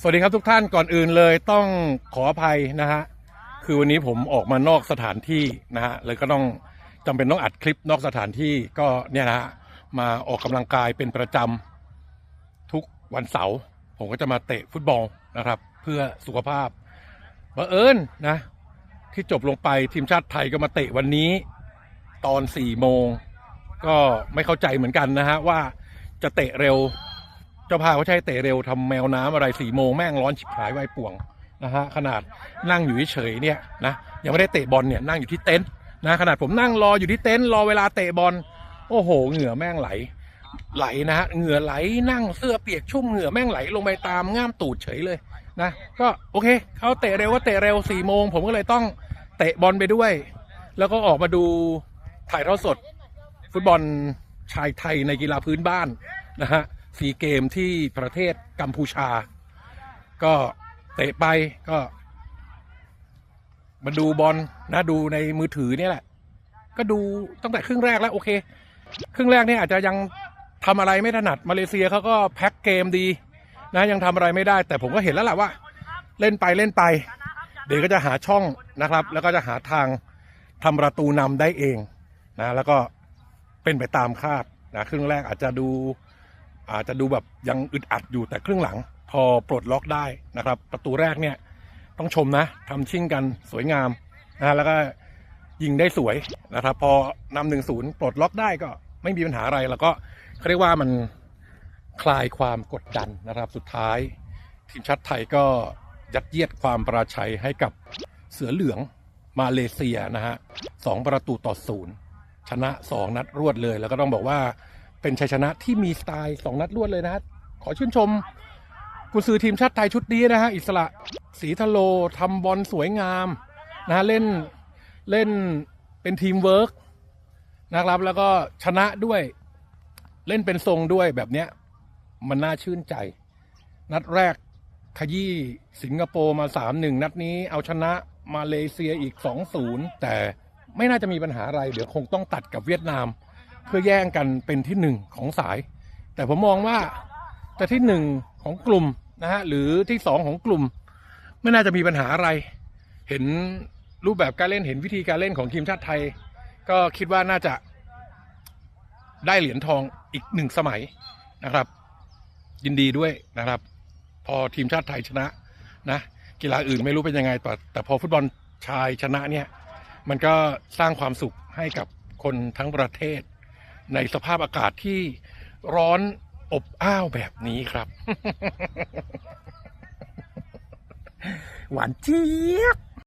สวัสดีครับทุกท่านก่อนอื่นเลยต้องขออภัยนะฮะคือวันนี้ผมออกมานอกสถานที่นะฮะเลยก็ต้องจำเป็นต้องอัดคลิปนอกสถานที่ก็เนี่ยนะฮะมาออกกำลังกายเป็นประจำทุกวันเสาร์ผมก็จะมาเตะฟุตบอลนะครับ เพื่อสุขภาพบังเอิญนะ ที่จบลงไปทีมชาติไทยก็มาเตะวันนี้ตอนสี่โมง ก็ไม่เข้าใจเหมือนกันนะฮะว่าจะเตะเร็ว เจ้าภาพเขาใช้เตะเร็วทำแมวน้ำอะไรสี่โมงแม่งร้อนฉิบหายไวป่วงนะฮะขนาดนั่งอยู่เฉยเนี่ยนะยังไม่ได้เตะบอลเนี่ยนั่งอยู่ที่เต็นท์นะขนาดผมนั่งรออยู่ที่เต็นท์รอเวลาเตะบอลโอ้โห เหงื่อแม่งไหล ไหลนะฮะเหงื่อไหลนั่งเสื้อเปียกชุ่มเหงื่อแม่งไหลลงไปตามง่ามตูดเฉยเลยนะก็โอเคเขาเตะเร็วก็เตะเร็วสี่โมงผมก็เลยต้องเตะบอลไปด้วย แล้วก็ออกมาดูถ่ายทอดสด ฟุตบอลชายไทยในกีฬาพื้นบ้านนะฮะ ซีเกมที่ประเทศกัมพูชา ก็เตะไปก็มาดูบอลนะดูในมือถือเนี่ยแหละ ก็ดูตั้งแต่ครึ่งแรกแล้วโอเค ครึ่งแรกเนี่ยอาจจะยังทำอะไรไม่ถนัดมาเลเซียเขาก็แพ็คเกมดีนะยังทำอะไรไม่ได้ แต่ผมก็เห็นแล้วแหละว่า เล่นไปเล่นไป เดี๋ยวก็จะหาช่องนะครับ แล้วก็จะหาทางทำประตูนำได้เองนะแล้วก็เป็นไปตามคาดนะครึ่งแรกอาจจะดู อาจจะดูแบบยังอึดอัดอยู่แต่ครึ่งหลัง พอปลดล็อกได้นะครับ ประตูแรกเนี่ยต้องชมนะทำชิ่งกันสวยงามนะแล้วก็ยิงได้สวยนะครับ พอนำหนึ่งศูนย์ปลดล็อกได้ก็ไม่มีปัญหาอะไร แล้วก็เขาเรียกว่ามันคลายความกดดันนะครับ สุดท้าย ทีมชาติไทยก็ยัดเยียดความประชัยให้กับเสือเหลืองมาเลเซียนะฮะสองประตูต่อศูนย์ชนะสองนัดรวดเลย แล้วก็ต้องบอกว่า เป็นชัยชนะที่มีสไตล์สองนัดรวดเลยนะขอชื่นชมกุซือทีมชาติไทยชุดนี้นะฮะอิสระศรีทะโลทำบอลสวยงามนะฮะเล่นเล่นเป็นทีมเวิร์กนะครับ แล้วก็ชนะด้วยเล่นเป็นทรงด้วยแบบเนี้ย มันน่าชื่นใจ นัดแรกขยี้สิงคโปร์มาสามหนึ่งนัดนี้เอาชนะมาเลเซียอีกสองศูนย์แต่ไม่น่าจะมีปัญหาอะไร เดี๋ยวคงต้องตัดกับเวียดนาม เพื่อแย่งกันเป็นที่หนึ่งของสาย แต่ผมมองว่าจะที่หนึ่งของกลุ่มนะฮะหรือที่สองของกลุ่ม ไม่น่าจะมีปัญหาอะไร เห็นรูปแบบการเล่นเห็นวิธีการเล่นของทีมชาติไทย ก็คิดว่าน่าจะได้เหรียญทองอีกหนึ่งสมัยนะครับ ยินดีด้วยนะครับ พอทีมชาติไทยชนะนะกีฬาอื่นไม่รู้เป็นยังไงแต่แต่พอฟุตบอลชายชนะเนี่ย มันก็สร้างความสุขให้กับคนทั้งประเทศ ในสภาพอากาศที่ร้อนอบอ้าวแบบนี้ครับ หวานเจี๊ยบ